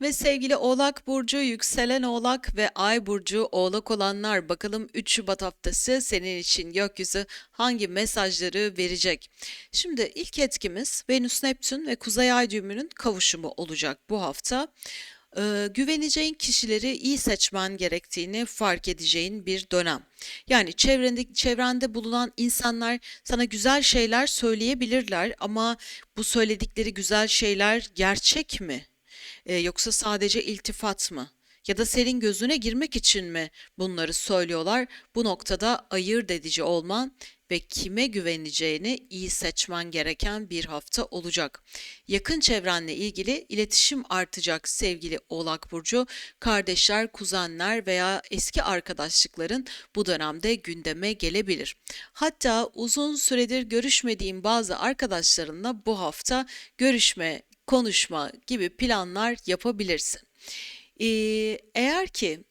Ve sevgili Oğlak Burcu, yükselen Oğlak ve Ay Burcu Oğlak olanlar bakalım 3 Şubat haftası senin için gökyüzü hangi mesajları verecek? Şimdi ilk etkimiz Venüs Neptün ve Kuzey Ay düğümünün kavuşumu olacak bu hafta. Ee, güveneceğin kişileri iyi seçmen gerektiğini fark edeceğin bir dönem. Yani çevrende, çevrende bulunan insanlar sana güzel şeyler söyleyebilirler ama bu söyledikleri güzel şeyler gerçek mi? Ee, yoksa sadece iltifat mı? Ya da senin gözüne girmek için mi bunları söylüyorlar? Bu noktada ayırt edici olman ve kime güveneceğini iyi seçmen gereken bir hafta olacak. Yakın çevrenle ilgili iletişim artacak sevgili Oğlak Burcu. Kardeşler, kuzenler veya eski arkadaşlıkların bu dönemde gündeme gelebilir. Hatta uzun süredir görüşmediğin bazı arkadaşlarınla bu hafta görüşme konuşma gibi planlar yapabilirsin. Ee, eğer ki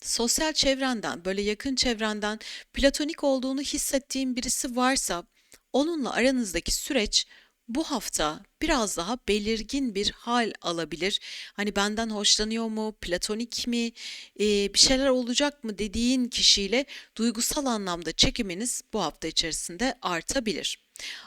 sosyal çevrenden, böyle yakın çevrenden platonik olduğunu hissettiğin birisi varsa, onunla aranızdaki süreç bu hafta biraz daha belirgin bir hal alabilir. Hani benden hoşlanıyor mu, platonik mi, ee, bir şeyler olacak mı dediğin kişiyle duygusal anlamda çekiminiz bu hafta içerisinde artabilir.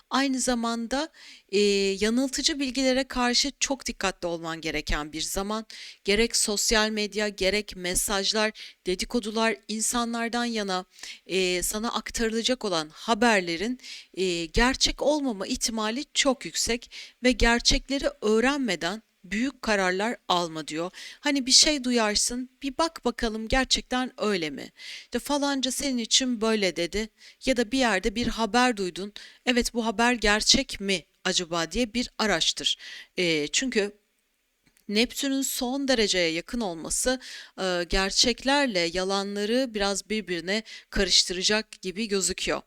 Aynı zamanda e, yanıltıcı bilgilere karşı çok dikkatli olman gereken bir zaman. Gerek sosyal medya, gerek mesajlar, dedikodular, insanlardan yana e, sana aktarılacak olan haberlerin e, gerçek olmama ihtimali çok yüksek ve gerçekleri öğrenmeden büyük kararlar alma diyor. Hani bir şey duyarsın, bir bak bakalım gerçekten öyle mi? İşte falanca senin için böyle dedi ya da bir yerde bir haber duydun. Evet bu haber gerçek mi acaba diye bir araştır. Eee, çünkü Neptün'ün son dereceye yakın olması e, gerçeklerle yalanları biraz birbirine karıştıracak gibi gözüküyor.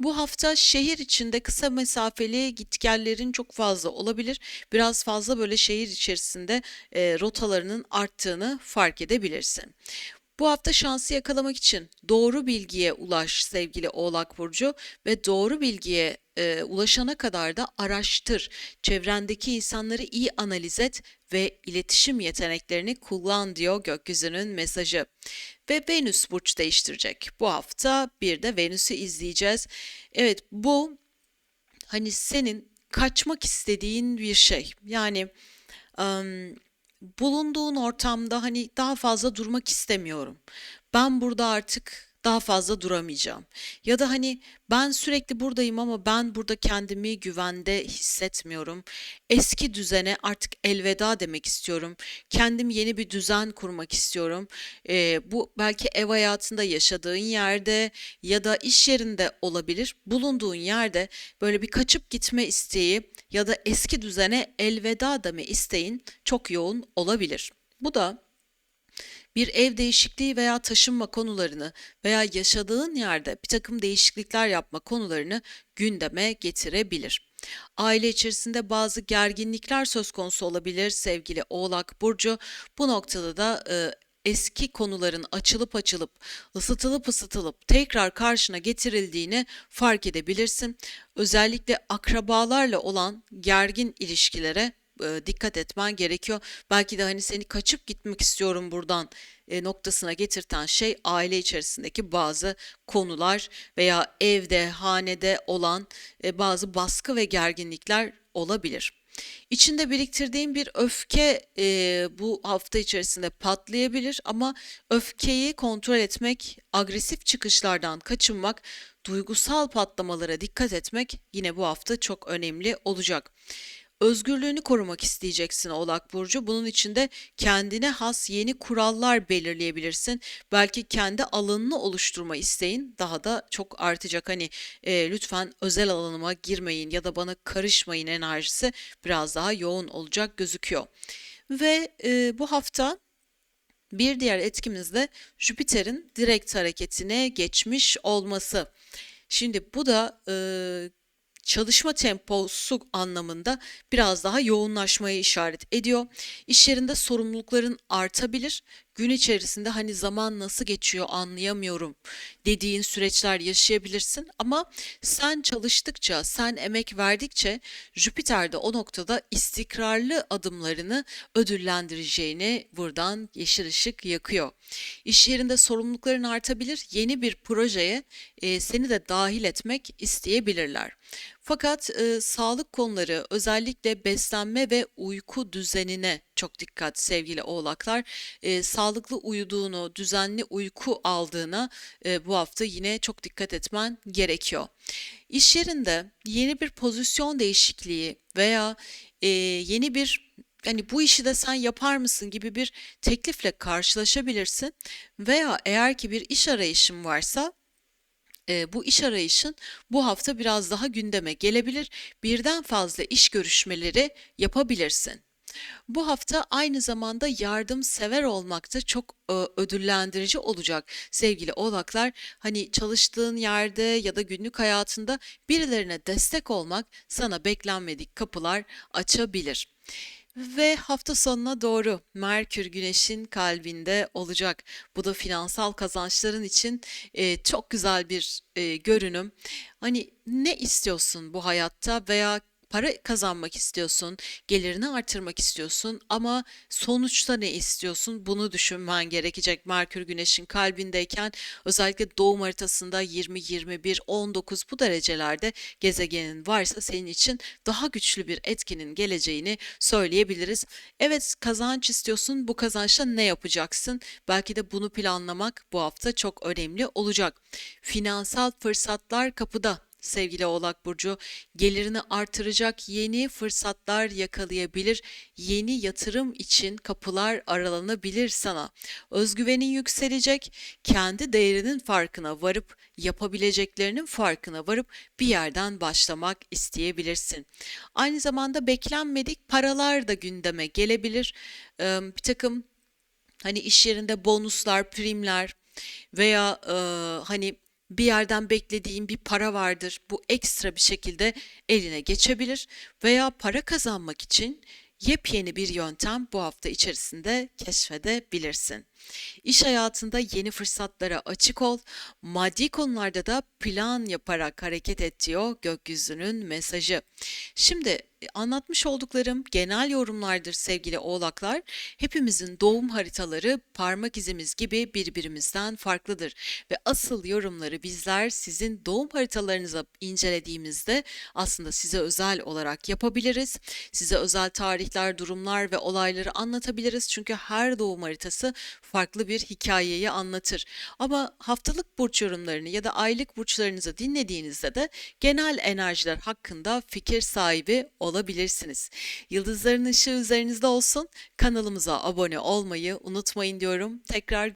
Bu hafta şehir içinde kısa mesafeli gitgellerin çok fazla olabilir. Biraz fazla böyle şehir içerisinde e, rotalarının arttığını fark edebilirsin. Bu hafta şansı yakalamak için doğru bilgiye ulaş sevgili Oğlak Burcu ve doğru bilgiye e, ulaşana kadar da araştır. Çevrendeki insanları iyi analiz et ve iletişim yeteneklerini kullan diyor gökyüzünün mesajı. Ve Venüs burç değiştirecek. Bu hafta bir de Venüs'ü izleyeceğiz. Evet bu hani senin kaçmak istediğin bir şey. Yani ım, bulunduğun ortamda hani daha fazla durmak istemiyorum. Ben burada artık daha fazla duramayacağım. Ya da hani ben sürekli buradayım ama ben burada kendimi güvende hissetmiyorum. Eski düzene artık elveda demek istiyorum. Kendim yeni bir düzen kurmak istiyorum. Ee, bu belki ev hayatında yaşadığın yerde ya da iş yerinde olabilir. Bulunduğun yerde böyle bir kaçıp gitme isteği ya da eski düzene elveda deme isteğin çok yoğun olabilir. Bu da bir ev değişikliği veya taşınma konularını veya yaşadığın yerde bir takım değişiklikler yapma konularını gündeme getirebilir. Aile içerisinde bazı gerginlikler söz konusu olabilir sevgili Oğlak Burcu. Bu noktada da e, eski konuların açılıp açılıp ısıtılıp ısıtılıp tekrar karşına getirildiğini fark edebilirsin. Özellikle akrabalarla olan gergin ilişkilere e, dikkat etmen gerekiyor. Belki de hani seni kaçıp gitmek istiyorum buradan e, noktasına getirten şey aile içerisindeki bazı konular veya evde, hanede olan e, bazı baskı ve gerginlikler olabilir. İçinde biriktirdiğin bir öfke e, bu hafta içerisinde patlayabilir ama öfkeyi kontrol etmek, agresif çıkışlardan kaçınmak, duygusal patlamalara dikkat etmek yine bu hafta çok önemli olacak. Özgürlüğünü korumak isteyeceksin Oğlak Burcu. Bunun için de kendine has yeni kurallar belirleyebilirsin. Belki kendi alanını oluşturma isteğin daha da çok artacak. Hani e, lütfen özel alanıma girmeyin ya da bana karışmayın enerjisi biraz daha yoğun olacak gözüküyor. Ve e, bu hafta bir diğer etkimiz de Jüpiter'in direkt hareketine geçmiş olması. Şimdi bu da e, çalışma temposu anlamında biraz daha yoğunlaşmaya işaret ediyor. İş yerinde sorumlulukların artabilir, gün içerisinde hani zaman nasıl geçiyor anlayamıyorum dediğin süreçler yaşayabilirsin ama sen çalıştıkça, sen emek verdikçe Jüpiter de o noktada istikrarlı adımlarını ödüllendireceğini buradan yeşil ışık yakıyor. İş yerinde sorumlulukların artabilir, yeni bir projeye e, seni de dahil etmek isteyebilirler. Fakat e, sağlık konuları özellikle beslenme ve uyku düzenine çok dikkat sevgili oğlaklar. E, sağlıklı uyuduğunu, düzenli uyku aldığına e, bu hafta yine çok dikkat etmen gerekiyor. İş yerinde yeni bir pozisyon değişikliği veya e, yeni bir hani bu işi de sen yapar mısın gibi bir teklifle karşılaşabilirsin veya eğer ki bir iş arayışın varsa e, bu iş arayışın bu hafta biraz daha gündeme gelebilir. Birden fazla iş görüşmeleri yapabilirsin. Bu hafta aynı zamanda yardımsever olmak da çok ödüllendirici olacak sevgili oğlaklar. Hani çalıştığın yerde ya da günlük hayatında birilerine destek olmak sana beklenmedik kapılar açabilir. Ve hafta sonuna doğru Merkür Güneş'in kalbinde olacak. Bu da finansal kazançların için e, çok güzel bir e, görünüm. Hani ne istiyorsun bu hayatta veya para kazanmak istiyorsun, gelirini artırmak istiyorsun ama sonuçta ne istiyorsun? Bunu düşünmen gerekecek. Merkür Güneş'in kalbindeyken özellikle doğum haritasında 20, 21, 19 bu derecelerde gezegenin varsa senin için daha güçlü bir etkinin geleceğini söyleyebiliriz. Evet kazanç istiyorsun. Bu kazançla ne yapacaksın? Belki de bunu planlamak bu hafta çok önemli olacak. Finansal fırsatlar kapıda sevgili Oğlak Burcu. Gelirini artıracak yeni fırsatlar yakalayabilir, yeni yatırım için kapılar aralanabilir sana. Özgüvenin yükselecek, kendi değerinin farkına varıp yapabileceklerinin farkına varıp bir yerden başlamak isteyebilirsin. Aynı zamanda beklenmedik paralar da gündeme gelebilir. Ee, bir takım hani iş yerinde bonuslar, primler veya e, hani bir yerden beklediğin bir para vardır. Bu ekstra bir şekilde eline geçebilir veya para kazanmak için yepyeni bir yöntem bu hafta içerisinde keşfedebilirsin. İş hayatında yeni fırsatlara açık ol, maddi konularda da plan yaparak hareket et diyor gökyüzünün mesajı. Şimdi anlatmış olduklarım genel yorumlardır sevgili oğlaklar. Hepimizin doğum haritaları parmak izimiz gibi birbirimizden farklıdır ve asıl yorumları bizler sizin doğum haritalarınızı incelediğimizde aslında size özel olarak yapabiliriz. Size özel tarihler, durumlar ve olayları anlatabiliriz. Çünkü her doğum haritası farklı bir hikayeyi anlatır. Ama haftalık burç yorumlarını ya da aylık burçlarınızı dinlediğinizde de genel enerjiler hakkında fikir sahibi olabilirsiniz. Yıldızların ışığı üzerinizde olsun. Kanalımıza abone olmayı unutmayın diyorum. Tekrar